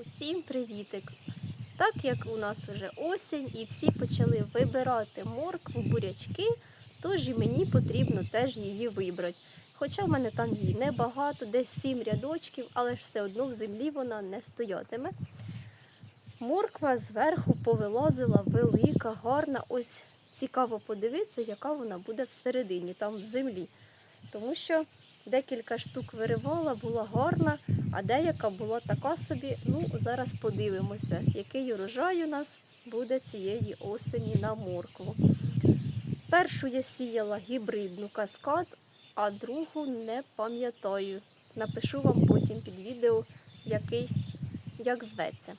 Усім привітик! Так як у нас вже осінь і всі почали вибирати моркву, бурячки, тож і мені потрібно теж її вибрати. Хоча в мене там її небагато, десь сім рядочків, але ж все одно в землі вона не стоятиме. Морква зверху повилазила велика, гарна. Ось цікаво подивитися, яка вона буде всередині, там в землі. Тому що декілька штук виривала, була гарна, а деяка була така собі. Ну, зараз подивимося, який урожай у нас буде цієї осені на моркву. Першу я сіяла гібридну каскад, а другу не пам'ятаю. Напишу вам потім під відео, який, як зветься.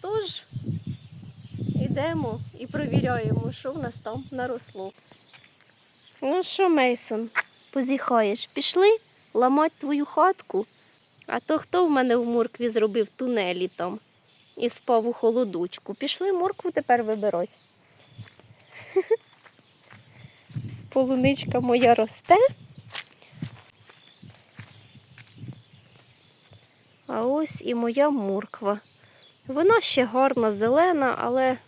Тож, йдемо і провіряємо, що в нас там наросло. Ну що, Мейсон, позіхаєш? Пішли ламати твою хатку? А то хто в мене в моркві зробив тунелі там і спав у холодочку? Пішли моркву тепер вибирати. Полуничка моя росте. А ось і моя морква. Вона ще гарна, зелена, але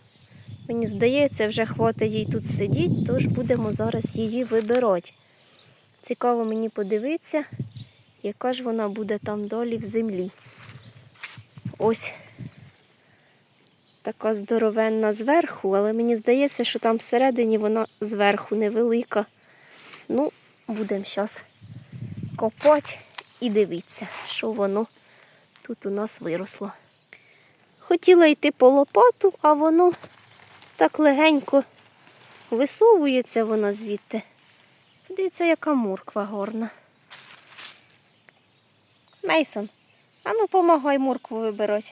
мені здається, вже хватить їй тут сидіти, тож будемо зараз її вибирати. Цікаво мені подивитися, яка ж вона буде там далі в землі. Ось така здоровенна зверху, але мені здається, що там всередині вона зверху невелика. Ну, будемо зараз копати і дивитися, що воно тут у нас виросло. Хотіла йти по лопату, а воно так легенько висовується вона звідти. Дивіться, яка морква горна. Мейсон, а ну помагай моркву вибирати.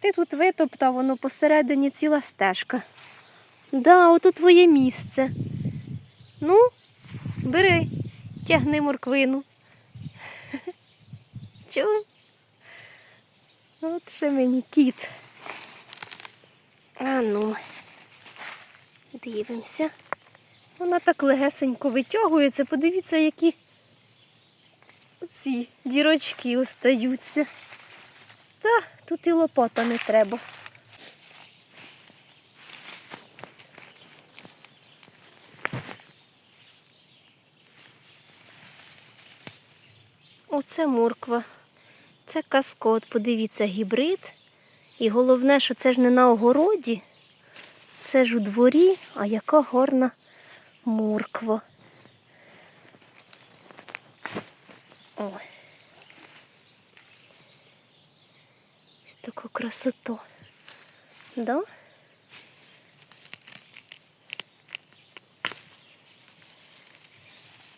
Ти тут витоптав, воно посередині ціла стежка. Да, ото твоє місце. Ну, бери, тягни морквину. Чув? От ще мені кіт. А ну, дивимося. Вона так легесенько витягується. Подивіться, які ці дірочки остаються. Та тут і лопата не треба. Оце морква. Це каскот, подивіться, гібрид. І головне, що це ж не на огороді, це ж у дворі, а яка гарна морква. Ой. Ось така красота. Да?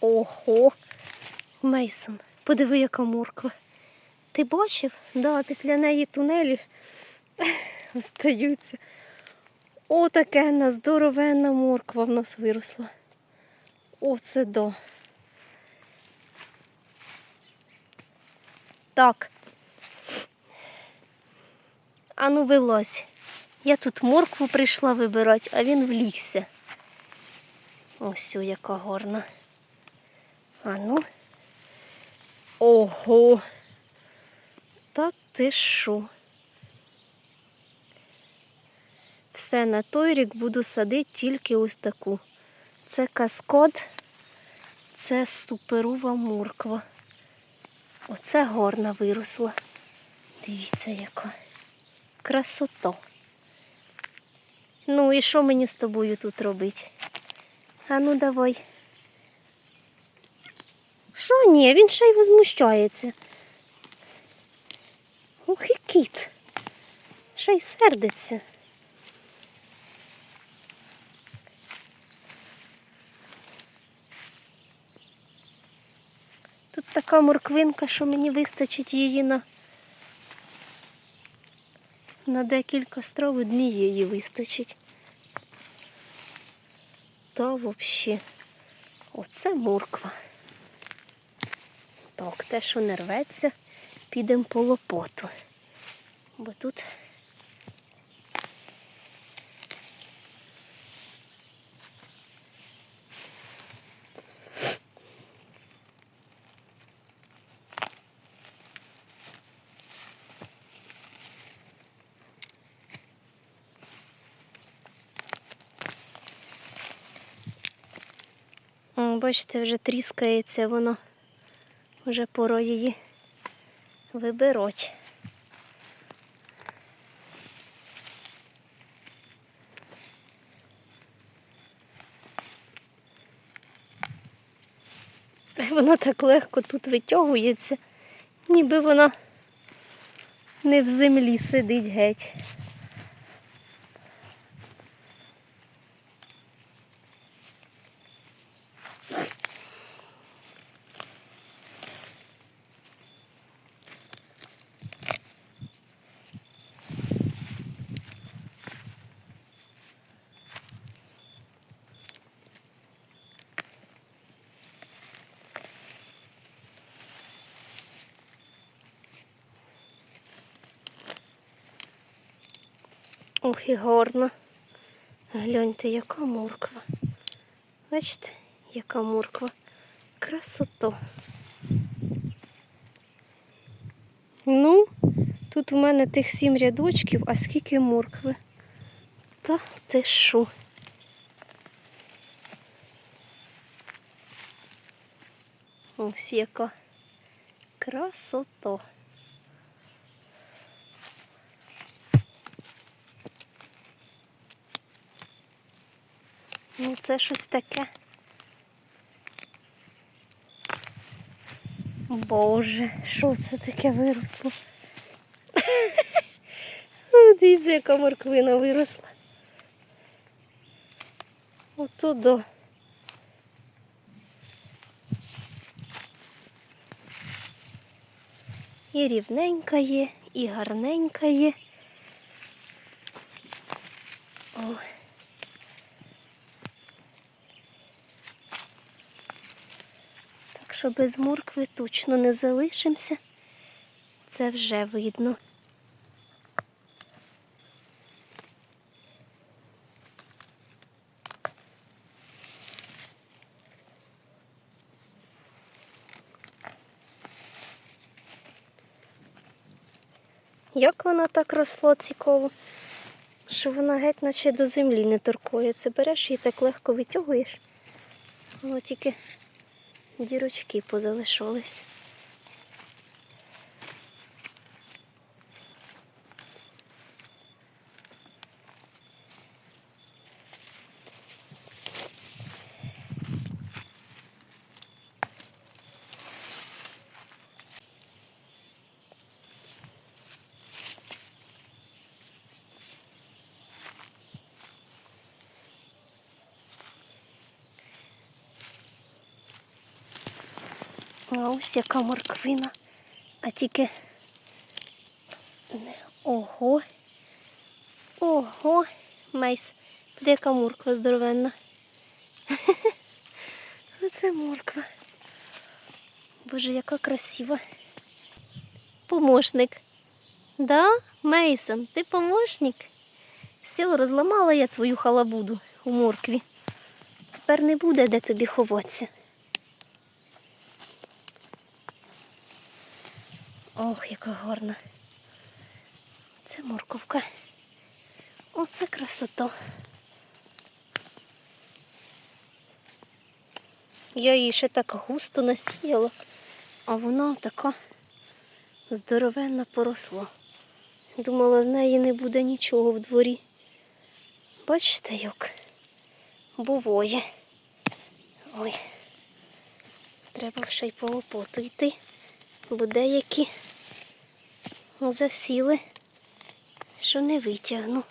Ого, Мейсон, подиви, яка морква. Ти бачив? Да, після неї тунелі остаються. О, таке здоровенна морква в нас виросла. О, це да. Так. Ану, вилазь. Я тут моркву прийшла вибирати, а він влігся. Ось о, яка гарна. Ану. Ого. Та ти що? Все на той рік буду садити тільки ось таку. Це каскод, це суперова морква. Оце горна виросла. Дивіться, яка красота. Ну і що мені з тобою тут робити? А ну давай. Що ні, він ще й возмущається. Ох і кіт. Ще й сердиться. Тут така морквинка, що мені вистачить її на, на декілька страв однієї вистачить. Та взагалі. Оце морква. Так, те, що не рветься, підемо по лопоту. Бо тут Бачите, вже тріскається воно. Вже пора її вибирати. Вона так легко тут витягується, ніби вона не в землі сидить геть. Ох, і гарно. Гляньте, яка морква. Бачите, яка морква. Красота. Ну, тут у мене тих сім рядочків, а скільки моркви. Та ти що? Ось яка красота. Ну, це щось таке. Боже, що це таке виросло? Ну, Дивіться, яка морквина виросла. Отудо. І рівненька є, і гарненька є. Що без моркви точно не залишимося. Це вже видно. Як вона так росла цікаво, що вона геть наче до землі не торкується. Береш і так легко витягуєш. Воно тільки дірочки позалишались. А ось яка морквина. А тільки. Ого. Ого. Мейс. Буде яка морква здоровенна. Оце морква. Боже, яка красива. Помощник. Да, Мейсон, ти помощник? Все, розламала я твою халабуду у моркві. Тепер не буде де тобі ховатися. Ох, яка гарна. Це морковка. Оце красота. Я її ще так густо насіяла, а вона така здоровенна поросла. Думала, з неї не буде нічого в дворі. Бачите, як буває. Ой, треба ще й по лопоту йти, бо деякі засіли, що не витягну.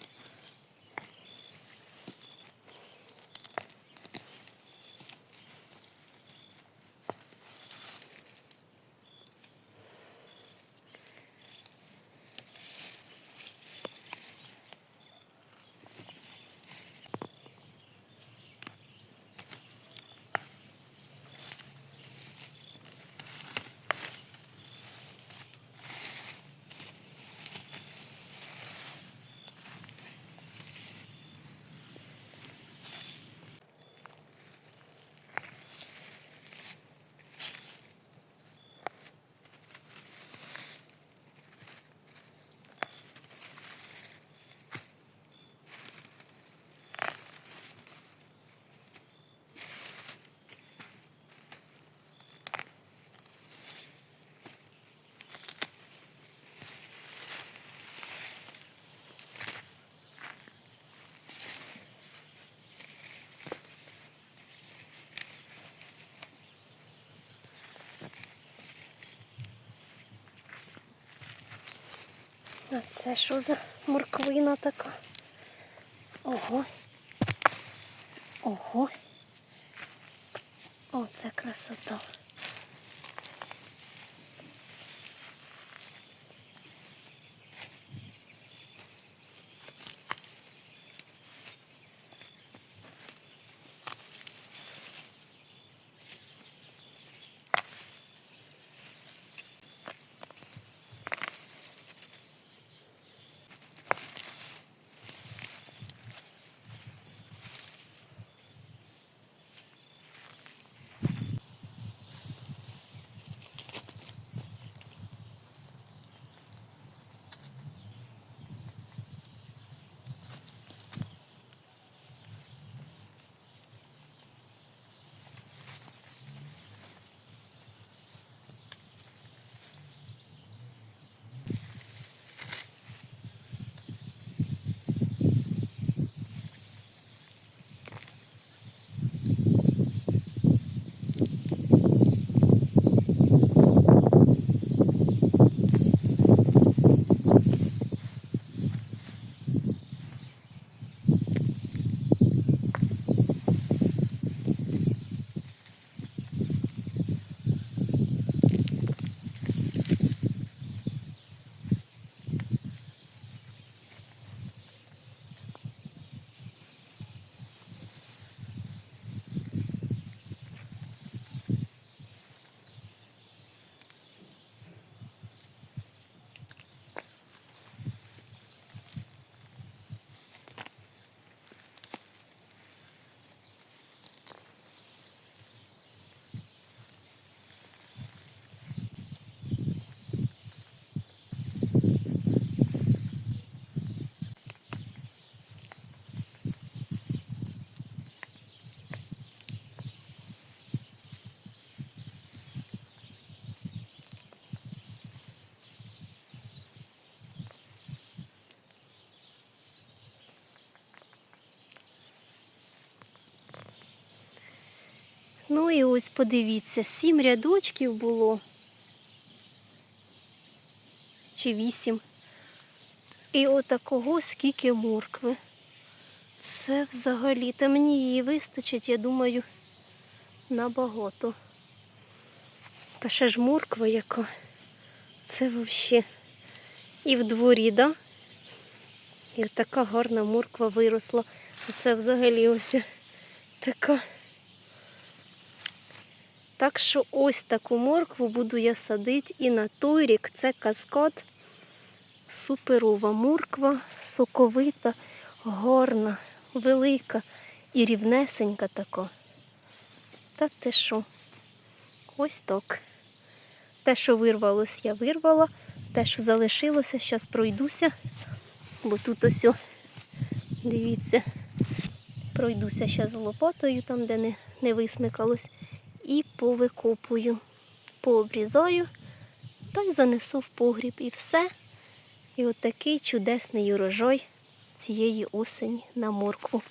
А це що за морквина така? Ого. Ого. Оце красота. Ну і ось подивіться, сім рядочків було. Чи вісім. І отакого скільки моркви. Це взагалі, та мені її вистачить, я думаю, набагато. Та ще ж морква яка. Це взагалі. І в дворі, да? І така гарна морква виросла. Оце взагалі ось така. Так що ось таку моркву буду я садити і на той рік це каскад. Суперова морква, соковита, гарна, велика і рівнесенька така. Та ти що? Ось так. Те, що вирвалось, я вирвала. Те, що залишилося, зараз пройдуся, бо тут ось, дивіться, пройдуся зараз лопатою, там, де не, не висмикалось і повикопую, пообрізаю та й занесу в погріб. І все. І от чудесний урожай цієї осені на моркву.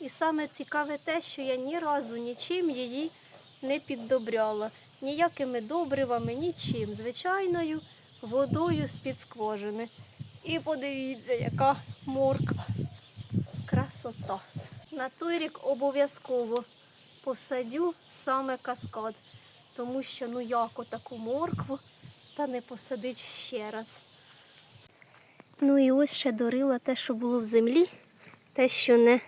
І саме цікаве те, що я ні разу нічим її не піддобряла. Ніякими добривами, нічим. Звичайною водою з-під скважини. І подивіться, яка морква красота. На той рік обов'язково посадю саме каскад, тому що ну як таку моркву та не посадить ще раз. Ну і ось ще дорила те, що було в землі, те, що не,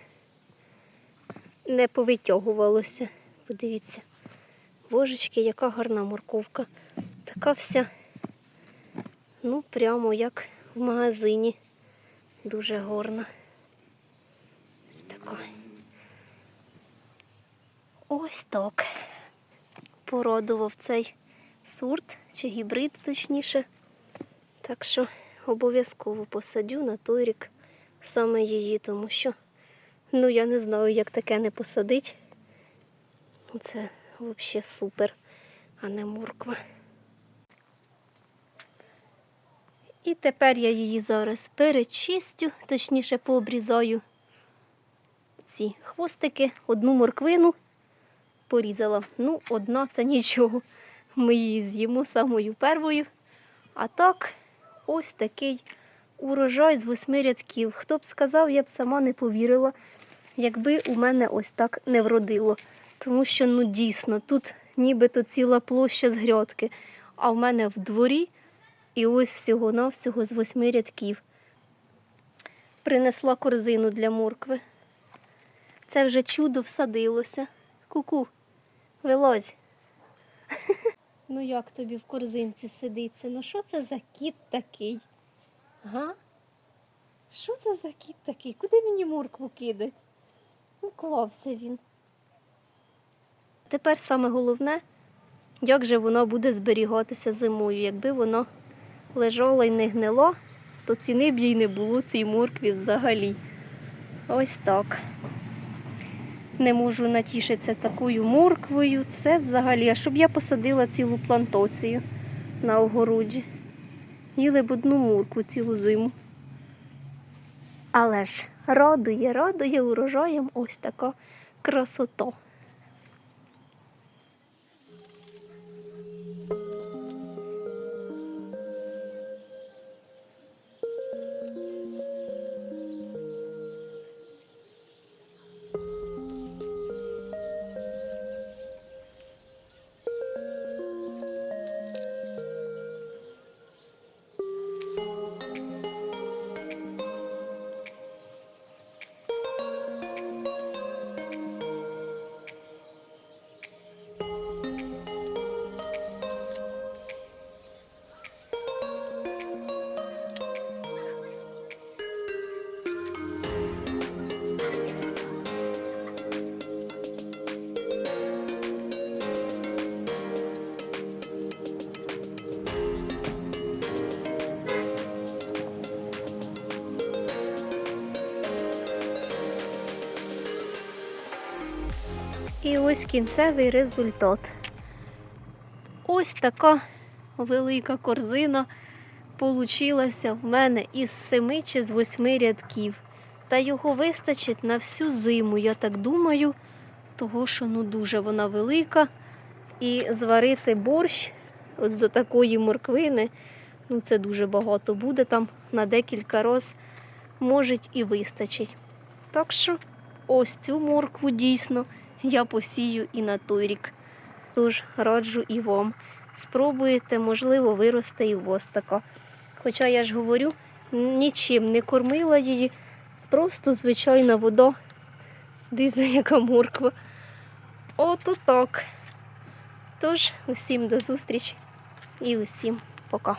не повитягувалося. Подивіться, божечки, яка гарна морковка. Така вся, ну, прямо як в магазині. Дуже гарна. Ось така. Ось так. Порадував цей сорт, чи гібрид точніше. Так що обов'язково посадю на той рік саме її, тому що ну я не знаю, як таке не посадить. Це взагалі супер, а не морква. І тепер я її зараз перечистю, точніше пообрізаю ці хвостики, одну морквину порізала. Ну, одна це нічого. Ми її з'їмо самою первою. А так, ось такий урожай з восьми рядків. Хто б сказав, я б сама не повірила, якби у мене ось так не вродило. Тому що, ну дійсно, тут нібито ціла площа з грядки, а в мене в дворі і ось всього-навсього з восьми рядків. Принесла корзину для моркви. Це вже чудо всадилося. Ку-ку, вилазь. Ну як тобі в корзинці сидиться? Ну що це за кіт такий? Га? Що це за кіт такий? Куди мені моркву кидать? Уклався він. Тепер саме головне, як же воно буде зберігатися зимою. Якби воно лежало і не гнило, то ціни б їй не було цій моркві взагалі. Ось так. Не можу натішитися такою морквою. Це взагалі, а щоб я посадила цілу плантацію на огороді. Їли б одну мурку цілу зиму. Але ж радує, радує урожаєм ось така красота. Ось кінцевий результат. Ось така велика корзина получилася в мене із семи чи з восьми рядків. Та його вистачить на всю зиму, я так думаю, того що ну дуже вона велика. І зварити борщ от з такої морквини, ну це дуже багато буде там на декілька роз, може і вистачить. Так що ось цю моркву дійсно я посію і на той рік. Тож раджу і вам. Спробуєте, можливо, виросте і у вас така. Хоча я ж говорю, нічим не кормила її, просто звичайна вода. Дивіться, яка морква. Ото так. Тож, усім до зустрічі і усім пока.